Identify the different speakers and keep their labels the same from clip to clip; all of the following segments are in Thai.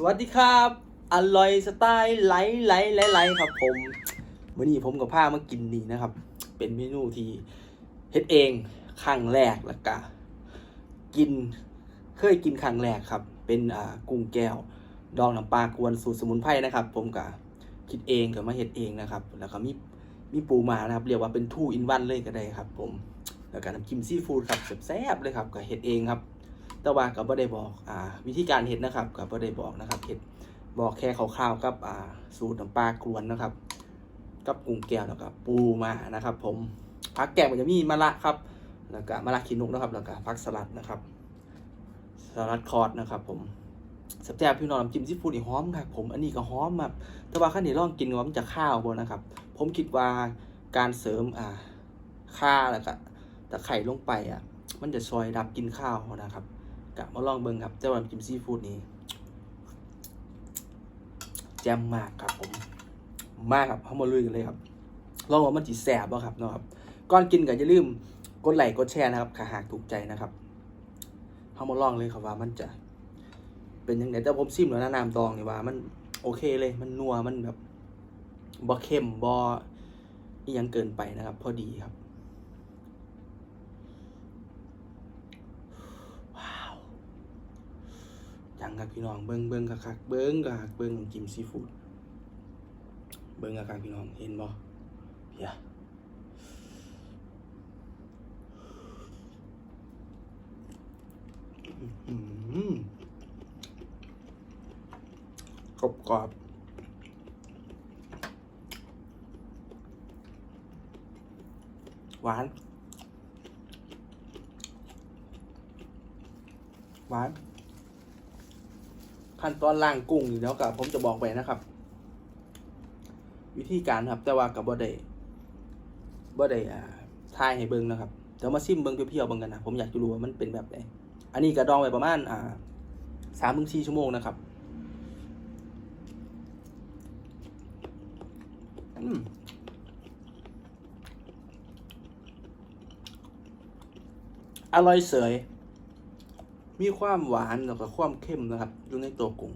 Speaker 1: สวัสดีครับอร่อยสไตล์ไหลไหลไหลไหลครับผมวันนี้ผมกับผ้ามากินนี่นะครับ เป็นเมนูที่เฮ็ดเองครั้งแรกแล้วก็กินเคยกินครั้งแรกครับ เป็นอ่ากุ้งแก้ว ดองน้ำปลากวนสูตรสมุนไพรนะครับ ผมก็คิดเองกับมาเฮ็ดเองนะครับ แล้วก็มีมีปูมานะครับ เรียกว่าเป็นทูอินวันเลยก็ได้ครับ ผมแล้วก็น้ำจิ้มซีฟู้ดครับแซ่บๆเลยครับก็เฮ็ดเองครับ แต่ว่าก็บ่ได้บอกอ่าวิธีการเฮ็ดนะครับก็บ่ได้บอกนะครับเฮ็ดบอกแค่คร่าวๆกับอ่าสูตรน้ำปลากรวนนะครับ กับกุ้งแก้วแล้วก็ปูมานะครับ ผมผักแกงมันจะมีมะระครับ แล้วก็มะระขีนุกนะครับ แล้วก็ผักสลัดนะครับสลัดคอร์ดนะครับ ผมสแซ่บพี่น้องน้ำจิ้มซีฟู้ดนี่หอมครับผมอันนี้ก็หอมแบบแต่ว่าขั้นนี้ลองกินว่ามันจะข้าวบ่นะครับ ผมคิดว่าการเสริมอ่าข้าแล้วก็ตะไคร่ลงไปอะ มันจะซอยดับกินข้าวนะครับ กะมาลองเบิ่งครับเจ้าวันกิมซีฟู้ดนี้แจ่มมากครับผม มากครับเข้ามาลุยกันเลยครับลองว่ามันจีแสบบ่ครับเนาะครับก่อนกินก็อย่าลืมกดไลค์กดแชร์นะครับถ้าหากถูกใจนะครับเข้ามาลองเลยครับว่ามันจะ เป็นยังไงแต่ผมซิมแล้วนะน้ำตองนี่ว่า มันโอเคเลย มันนัวมันแบบบ่เค็มบ่อียังเกินไปนะครับ พอดีครับ ว้าว ยังครับพี่น้องเบิ้งเบิ้งคักเบิ้งคักเบิ้งจิ้มซีฟู้ดเบิ้งคักพี่น้องเห็นบ่เฮียอื้อหือกรอบกรอบหวาน หวาน ขั้นตอนล่างกุ้งนี่แล้วกับผมจะบอกไปนะครับ วิธีการครับ แต่ว่ากับบ่ได้บ่ได้อ่าทายให้เบิ่งนะครับเดี๋ยวมาซิมเบิ่งเพียวๆเบิ่งกันนะผมอยากจะรู้ว่ามันเป็นแบบไหนอันนี้กระดองไปประมาณอ่าสามถึงสี่ชั่วโมงนะครับอืมอร่อยเสย มีความหวานแล้วก็ความเข้มนะครับ อยู่ในตัวกุ้ง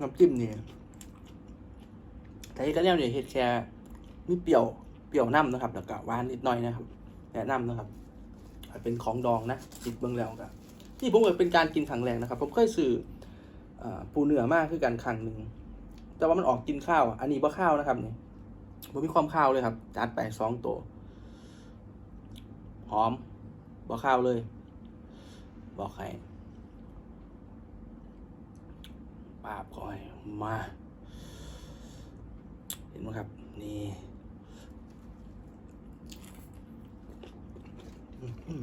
Speaker 1: น้ำจิ้มเนี่ยแต่ที่กันแล้วเนี่ยเห็ดแค่มีเปรี้ยวเปรี้ยวน้ำนะครับแล้วก็หวานนิดหน่อยนะครับแนะนำนะครับเป็นของดองนะจิบเบิ้งแล้วก็นี่ผมก็เป็นการกินครั้งแรกนะครับ ผมเคยซื้ออปูเนื้อมากคือกันครั้งหนึ่ง แต่ว่ามันออกกินข้าว อันนี้บ่ข้าวนะครับนี่บ่มีความข้าวเลยครับ จัดไปสองตัว หอมบ่ข้าวเลย บอกให้ปาบก่อยมา เห็นไหมครับ นี่อื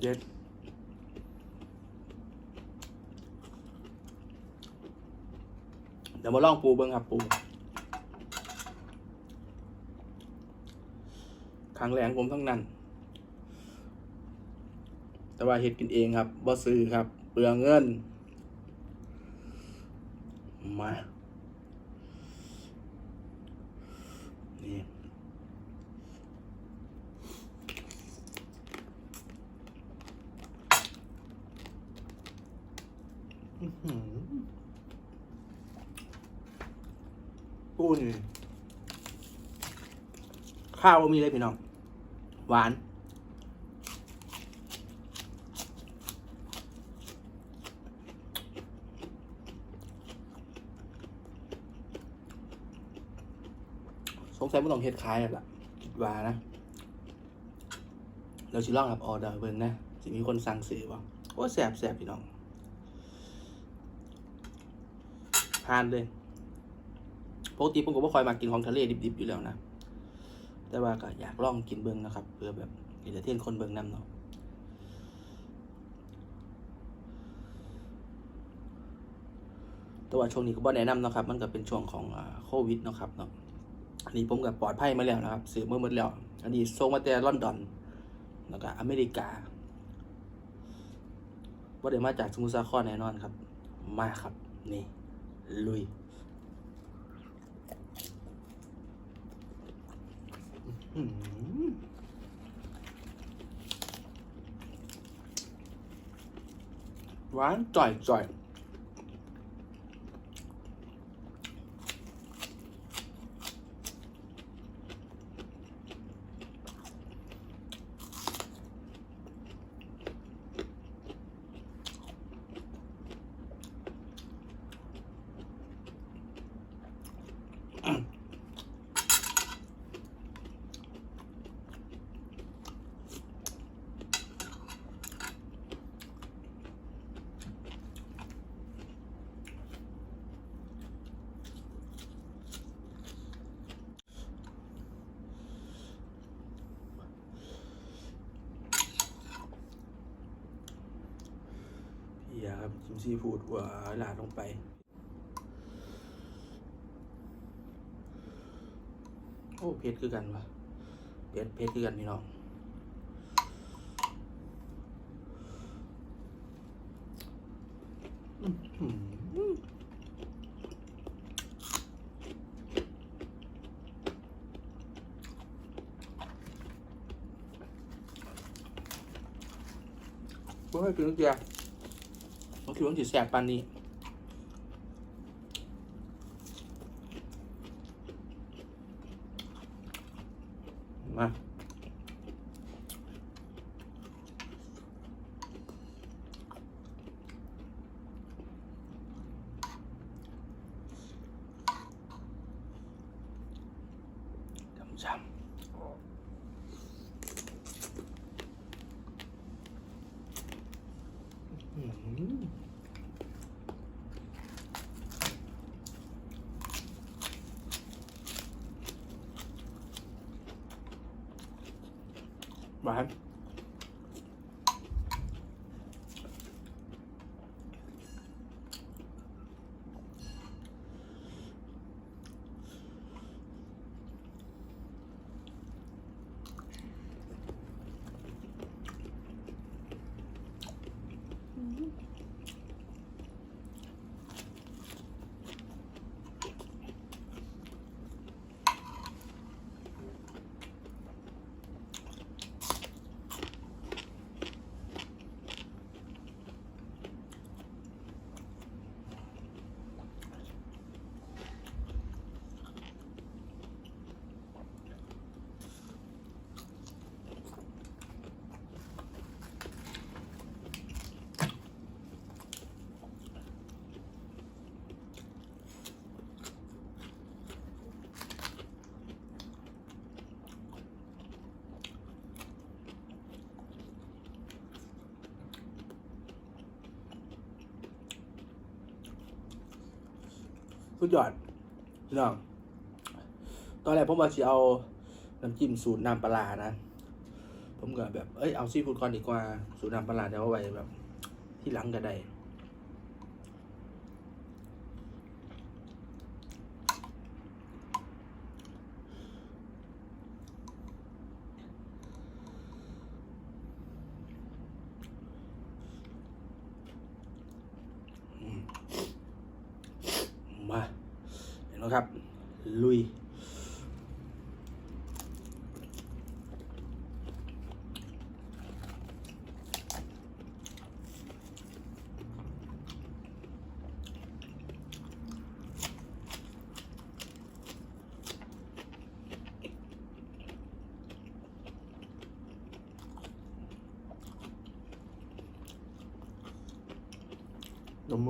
Speaker 1: เด็นเดี๋ยวมาลองปูเบิ้งครับปูครั้งแรกของผมทั้งนั้น แต่ว่าเห็ดกินเองครับบ่ซื้อครับ เปลืองเงิน มา นี่ อื้อหือ ปูนี่ข้าวมีเลยพี่น้อง หวาน สงสัยไม่ต้องเฮ็ดขายแล้วล่ะคิดว่านะ เราชิลองรับออเดอร์เบิ่งนะสิมีคนสั่งซื้อบ่โอ้แสบแสบพี่น้องทานเลย ปกติผมก็ไม่ค่อยมากินของทะเลดิบๆอยู่แล้วนะ แต่ว่าก็อยากลองกินเบิ้งนะครับ เพื่อแบบอิเอเดเทนคนเบิ้งน้ำเนาะแต่ว่าช่วงนี้ก็บ่แนะนำนะครับ มันก็เป็นช่วงของโควิดนะครับเนาะอันนี้ผมกับปลอดภัยมาแล้วนะครับซื้อเมื่อหมดแล้ว อันนี้ส่งมาแต่ลอนดอน แล้วก็อเมริกาว่าเดี๋ยวมาจากสมุทรสาครแน่นอนครับ มาครับ นี่ ลุย หวานจ่อยจ่อย ครับชิมซีฟูดหวานหลาดลงไปโอ้เผ็ดคือกันวะเผ็ดเผ็ดคือกันพี่น้องอื้อให้กินลูกเดียวต้อง คิดว่าสิแสบปานนี้มาช้ำๆอื้อหือ ห สุดยอดพี่น้อง ตอนแรกผมว่าจะเอาน้ำจิ้มสูตรน้ำปลานะ ผมก็แบบ เอ้ย เอาซีฟู้ดก่อนดีกว่า สูตรน้ำปลาร้าเดี๋ยวเอาไว้แบบ ที่หลังก็ได้ มา เห็นไหมครับ ลุย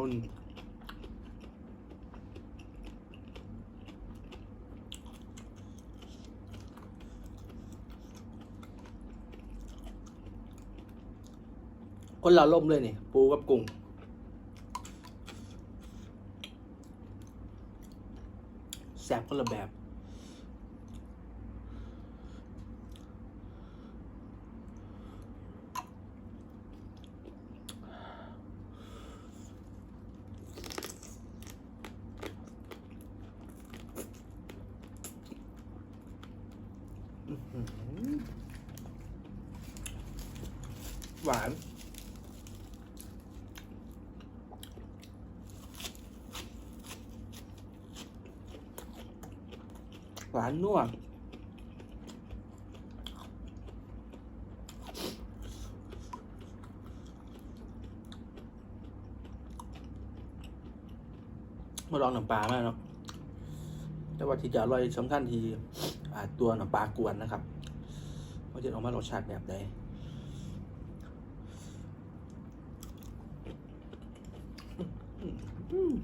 Speaker 1: น คนละล่มเลยนี่ ปูกับกุ้งแซ่บคนละแบบหวานานนัวมาลองน้ำปลามากเนาะแต่ว่าที่จะอร่อยสำคัญที่ตัวหน้ำปลากวนนะครับว่าจะออกมารสชาติแบบใดอืม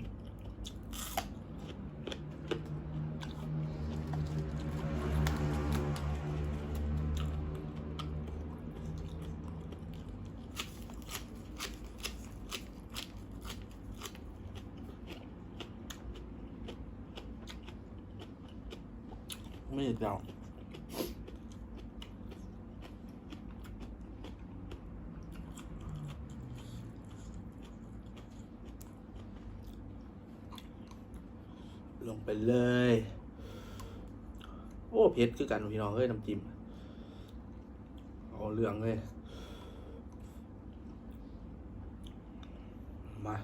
Speaker 1: ไม่เดา ลงไปเลย โอ้เผ็ดคือกันพี่น้องเอ้ยน้ำจิ้มเอาเรื่องเลยมา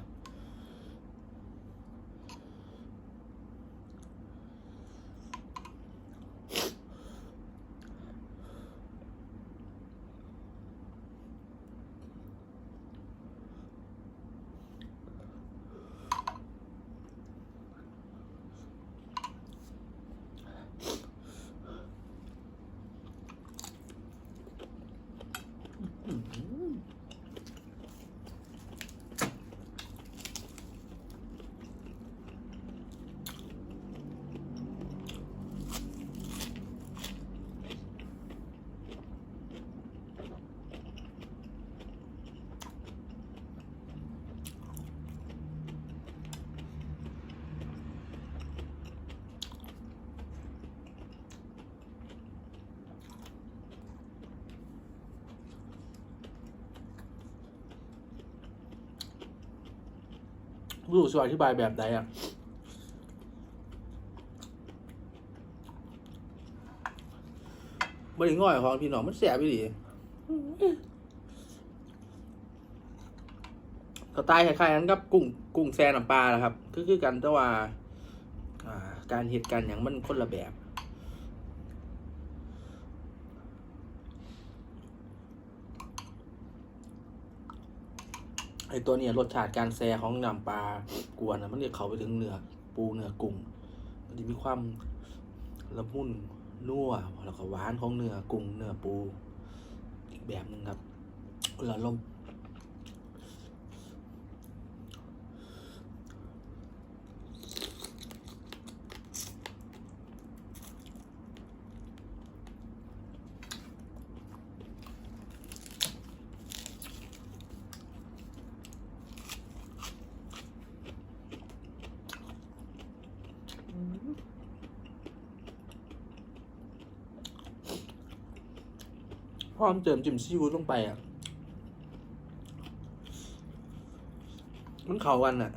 Speaker 1: ไม่รู้จะอธิบายแบบไหนอะไม่ได้ง่อยของพี่น้องมันแสบไปดิสไตล์คล้ายๆนั้นกับกุ้งกุ้งแซน้ำปลานะครับ คือคือกันแต่ว่า การเหตุการณ์อย่างมันคนละแบบ ไอตัวเนี้ยรสชาติการแซ่ของน้ำปลากวนนะมันเรียเขาไปถึงเนื้อปูเนื้อกุ้งมันจะมีความละมุนนัวแล้วก็หวานของเนื้อกุ้งเนื้อปู อีกแบบหนึ่งครับแล้วลมพร้ อมเติมจิ้มซีฟู้ดลงไปอะ มันเข้ากันอะ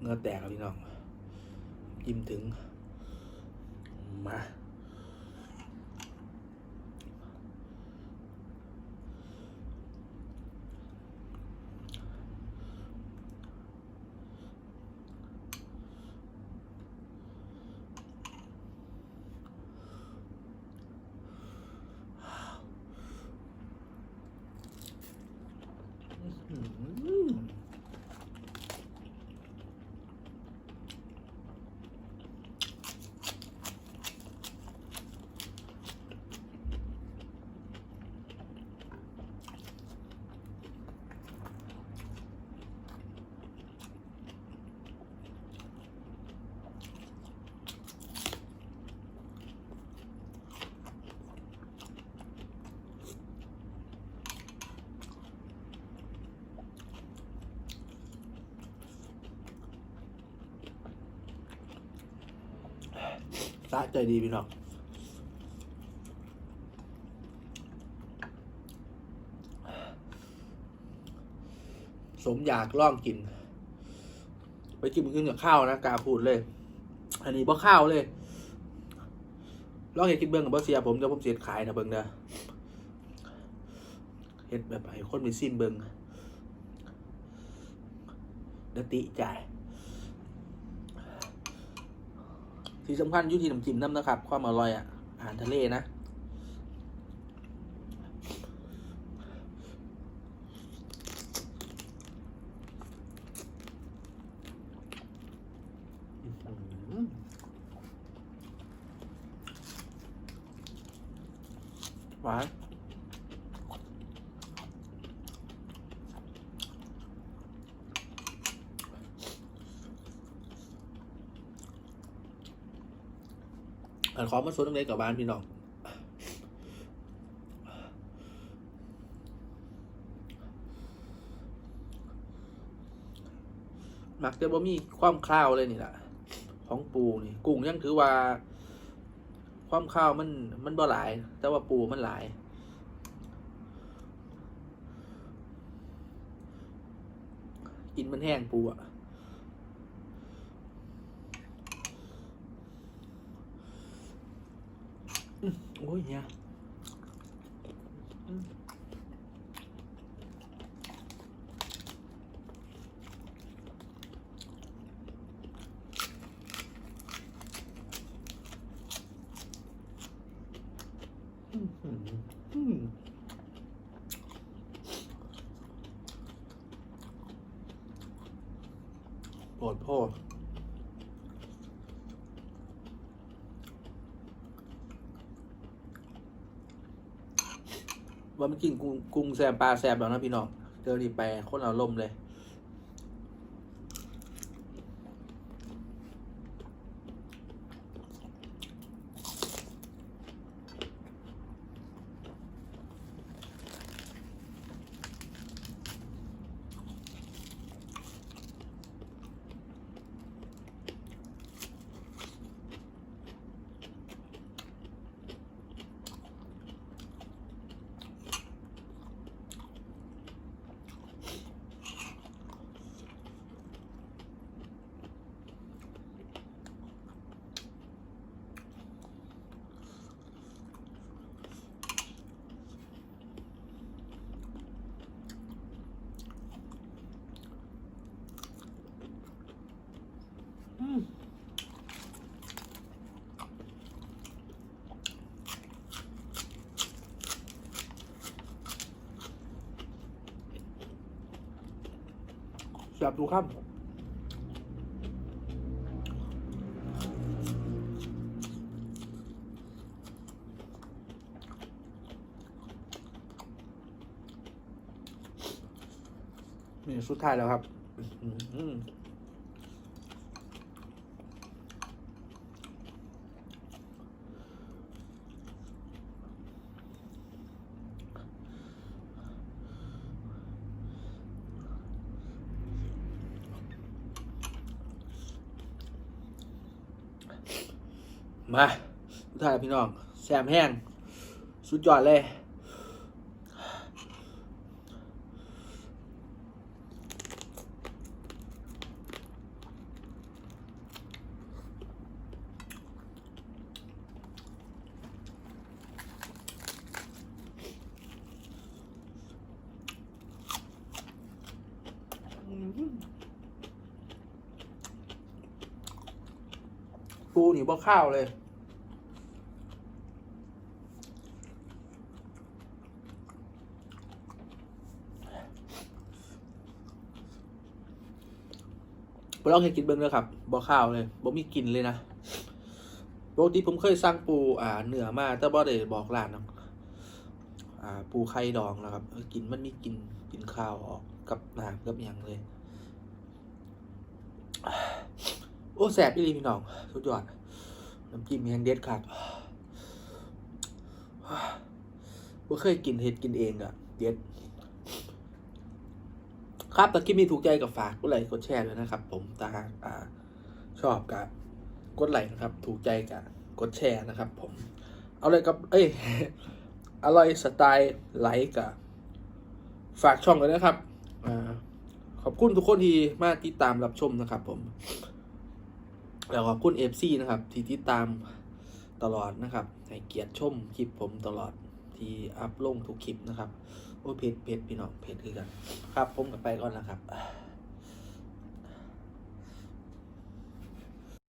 Speaker 1: เงือแตกพี่น้องจิ้มถึง มา อืม สะใจดีพี่น้องสมอยากล่องกิน ไปกินมันขึ้นกับข้าวนะกาพูดเลย อันนี้เพราะข้าวเลยล่องเห็ดกินเบิ้งกับบ่เสียผมเดี๋ยวผมเสียขายนะเบิ้งเด้อเห็ดแบบให้คนมีสิ้นเบิ้งเดยวติจ่าย ที่สำคัญยุทีน้ำจิ้มน้ำนะครับ ความอร่อยอะอาหารทะเลนะหวาน อันขอมาสวนเล็กกับบ้านพี่น้องมักจะบ่มีความคล้าวเลยนี่แหละของปูนี่กุ้งยังถือว่า ความข้าวมันมันบ่หลาย แต่ว่าปูมันหลายกินมันแห้งปูอะ อืมโอ้ยเนี่ยอืมอืมอืมโปรดโพ่อ ว่ามันกินกุ้งกุ้งแซมปลาแซมแล้วนะพี่น้องเจอนี่ไปคนเอาลมณ์เลย แบบดูครับนี่สุดท้ายแล้วครับ มาทุกท่านพี่น้องแซมแห้ง สุดยอดเลยปูนี่บ่ข้าวเลย ลองเห็นกินเบิ้งเลยครับบ่ข้าวเลยบ่มีกลิ่นเลยนะปกติผมเคยสั่งปูอ่าเหนือมาแต่บ่ได้บอกร้านนะอ่าปูไข่ดองนะครับกินมันมีกลิ่นกลิ่นข้าวออกกับน้ำกับยังเลย โอ้แสบอีหลีพี่น้องสุดยอดน้ำจิ้มแฮงเด็ดครับว่าเคยกินเห็ดกินเองอะเด็ด ครับแต่คลิปนี้ถูกใจกับฝากกดไลค์กดแชร์ด้วยนะครับ ผมตาอ่าชอบกับกดไลค์นะครับ ถูกใจกับกดแชร์นะครับ ผมเอาเลยกับเอ้ยอร่อยสไตล์ไลค์กับฝากช่องเลยนะครับอ่าขอบคุณทุกคนที่มาติดตามรับชมนะครับ ผม แล้วขอบคุณเอฟซีนะครับ ที่ติดตามตลอดนะครับให้เกียรติชมคลิปผมตลอดที่อัพลงทุกคลิปนะครับ โอ้เพจเพจพี่น้องเพจคือกัน ครับ ผมกับไปก่อนแล้วครับ